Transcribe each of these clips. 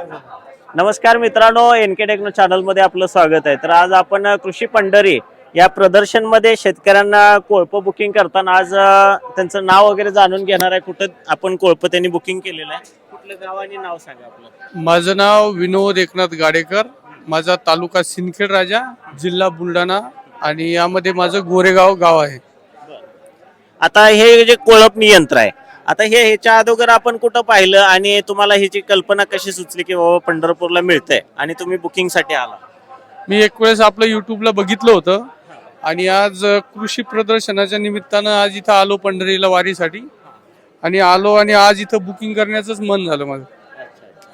नमस्कार मित्रांनो N K techno चॅनलमध्ये आपलं स्वागत आहे. तर आज आपण कृषी पंढरी या प्रदर्शनमध्ये शेतकऱ्यांना कोळप बुकिंग करताना आज त्यांचं नाव वगैरे जाणून घेणार आहे. कुठं आपण कोळप त्यांनी बुकिंग केलेलं आहे? कुठलं गाव आणि नाव सांगा आपलं. माझं नाव विनोद एकनाथ गाडेकर. माझा तालुका सिंदखेड राजा जिल्हा बुलढाणा आणि यामध्ये माझं गोरेगाव गाव आहे. आता हे जे कोळप यंत्र आहे आता हे ह्याच्या अगोदर आपण कुठं पाहिलं आणि तुम्हाला ह्याची कल्पना कशी सुचली की बाबा पंढरपूरला मिळतंय आणि तुम्ही बुकिंगसाठी आला? मी एक वेळेस आपलं युट्यूबला बघितलं होतं आणि आज कृषी प्रदर्शनाच्या निमित्तानं आज इथं आलो पंढरीला वारीसाठी. आणि आलो आणि आज इथं बुकिंग करण्याचंच मन झालं माझं.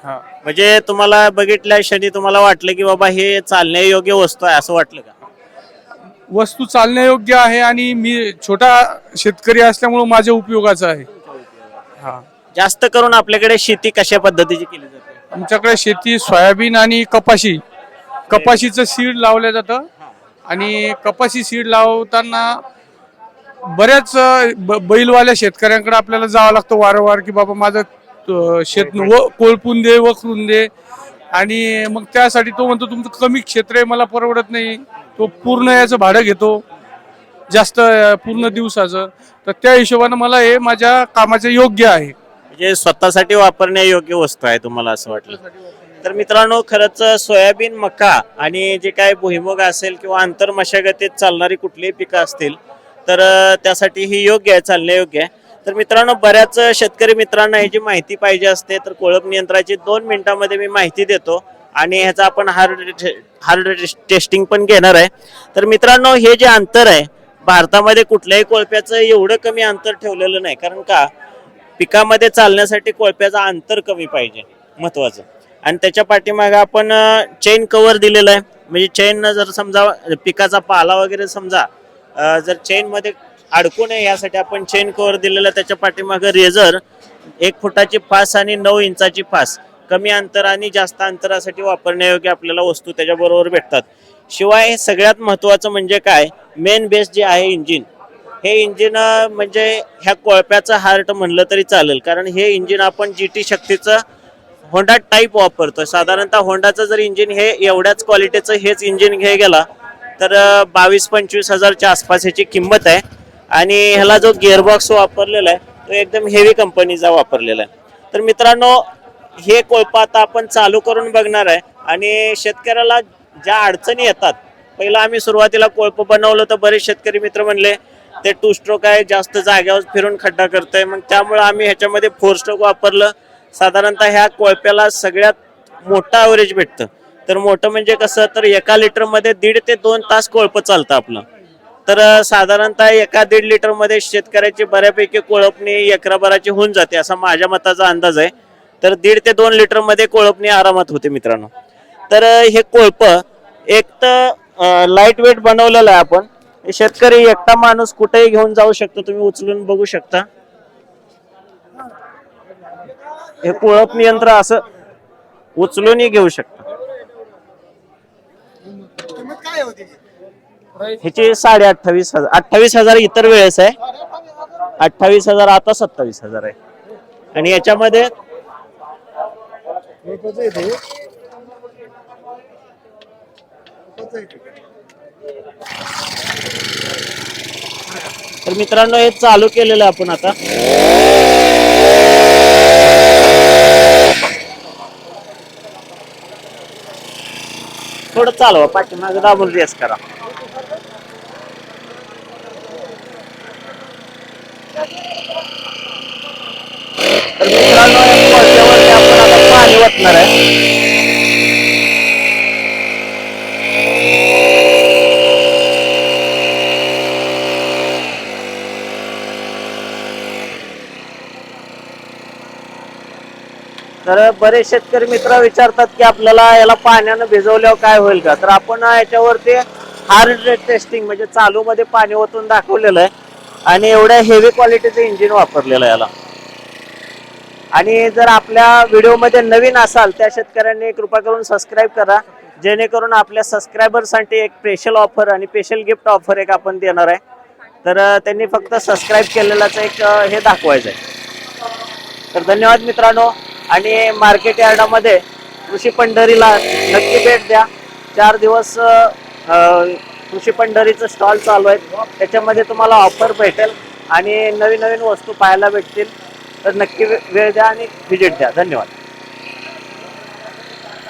हा. म्हणजे तुम्हाला बघितल्या क्षणी तुम्हाला वाटलं की बाबा हे चालण्यायोग्य वस्तू आहे असं वाटलं का? वस्तू चालण्यायोग्य आहे आणि मी छोटा शेतकरी असल्यामुळं माझ्या उपयोगाचं आहे. हा. जास्त करून आपल्याकडे शेती कशा पद्धतीची केली जाते? आमच्याकडे शेती सोयाबीन आणि कपाशी. कपाशीचं सीड लावलं जातं. आणि कपाशी सीड लावताना बऱ्याच अ, ब- बैलवाल्या शेतकऱ्यांकडे आपल्याला जावं लागतं वारंवार की बाबा माझं अ, शेत व कोळपून दे वखरून दे. आणि मग त्यासाठी तो म्हणतो तुमचं कमी क्षेत्र आहे मला परवडत नाही. तो पूर्ण याचं भाडं घेतो. जास्त पूर्ण दिवसाचं. तर त्या हिशोबानं मला हे माझ्या कामाचं योग्य आहे. म्हणजे स्वतःसाठी वापरण्यायोग्य वस्तू आहे तुम्हाला असं वाटलं? तर मित्रांनो खरंच सोयाबीन मका आणि जे काय भुईमुग असेल किंवा आंतर मशागतीत चालणारी कुठलीही पिकं असतील तर त्यासाठी ही योग्य आहे चालण्यायोग्य आहे. तर मित्रांनो बऱ्याच शेतकरी मित्रांना ह्याची माहिती पाहिजे असते तर कोळप नियंत्रणाची दोन मिनिटांमध्ये मी माहिती देतो आणि ह्याचा आपण हार्ड हार्ड टेस्टिंग पण घेणार आहे. तर मित्रांनो हे जे अंतर आहे भारतामध्ये कुठल्याही कोळप्याचं एवढं कमी अंतर ठेवलेलं नाही. कारण का? पिकामध्ये चालण्यासाठी कोळप्याचं अंतर कमी पाहिजे महत्वाचं. आणि त्याच्या पाठीमागे आपण चेन कवर दिलेलं आहे. म्हणजे चेन जर समजा पिकाचा पाला वगैरे समजा जर चेन मध्ये अडकू नये यासाठी आपण चेन कव्हर दिलेलं आहे. त्याच्या पाठीमागे रेझर एक फुटाची फास आणि नऊ इंचाची फास. कमी अंतर आणि जास्त अंतरासाठी वापरण्यायोग्य आपल्याला वस्तू त्याच्याबरोबर भेटतात. शिवाय हे सगळ्यात महत्त्वाचं म्हणजे काय? मेन बेस जे आहे इंजिन हे इंजिन म्हणजे ह्या कोळप्याचं हार्ट म्हणलं तरी चालेल. कारण हे इंजिन आपण जी टी शक्तीचं होंडा टाईप वापरतो साधारणतः होंडाचं जर इंजिन हे एवढ्याच क्वालिटीचं हेच इंजिन घे गेला तर बावीस पंचवीस हजारच्या आसपास ह्याची किंमत आहे. आणि ह्याला जो गिअरबॉक्स वापरलेला आहे तो एकदम हेवी कंपनीचा वापरलेला आहे. तर मित्रांनो हे कोळपा आता आपण चालू करून बघणार आहे. आणि शेतकऱ्याला ज्या अडचणी येतात पहिला आम्ही सुरुवातीला कोळप बनवलं तर बरेच शेतकरी मित्र म्हणले ते टू स्ट्रोक आहे जास्त जाग्यावर फिरून खड्डा करतोय. मग त्यामुळे आम्ही ह्याच्यामध्ये फोर स्ट्रोक वापरलं. साधारणतः ह्या कोळप्याला सगळ्यात मोठं ॲव्हरेज भेटतं. तर मोठं म्हणजे कसं तर एका लिटरमध्ये दीड ते दोन तास कोळपं चालतं आपलं. तर साधारणतः एका दीड लिटरमध्ये शेतकऱ्याची बऱ्यापैकी कोळपणी एकराभराची होऊन जाते असा माझ्या मताचा अंदाज आहे. तर दीड ते दोन लिटरमध्ये कोळपणी आरामात होते मित्रांनो. तर हे कोळप एक तर लाइट वेट बनवलेलं आहे आपण. हे शेतकरी एकटा माणूस कुठेही घेऊन जाऊ शकतो तुम्ही उचलून बघू शकता. हे कोळप यंत्र असं उचलूनही घेऊ शकता. ह्याची साडे अठ्ठावीस हजार अठ्ठावीस हजार इतर वेळेस आहे. अठ्ठावीस हजार आता सत्तावीस हजार आहे. आणि याच्यामध्ये तर मित्रांनो हे चालू केलेलं आपण आता. थोडं चालवा पाठीमागे दाबून रेस करा. तर मित्रांनो या कोळशावरती आपण आता पाणी ओतणार आहे. तर बरेच शेतकरी मित्र विचारतात की आपल्याला याला पाण्यानं भिजवल्यावर काय होईल का? तर आपण याच्यावरती हार्ड टेस्टिंग म्हणजे चालू मध्ये पाणी ओतून दाखवलेलं आहे. आणि एवढ्या हेवी क्वालिटीचं इंजिन वापरलेलं आहे याला. आणि जर आपल्या व्हिडिओमध्ये नवीन असाल त्या शेतकऱ्यांनी कृपा करून सबस्क्राईब करा. जेणेकरून आपल्या सबस्क्रायबरसाठी एक स्पेशल ऑफर आणि स्पेशल गिफ्ट ऑफर एक आपण देणार आहे. तर त्यांनी फक्त सबस्क्राईब केलेलाच एक हे दाखवायचं आहे तर धन्यवाद मित्रांनो. आणि मार्केट यार्डामध्ये कृषी पंढरीला नक्की भेट द्या. चार दिवस कृषी पंढरीचं स्टॉल चालू आहे त्याच्यामध्ये तुम्हाला ऑफर भेटेल आणि नवीन नवीन वस्तू पाहायला भेटतील. तर नक्की वेळ द्या आणि व्हिजिट द्या. धन्यवाद.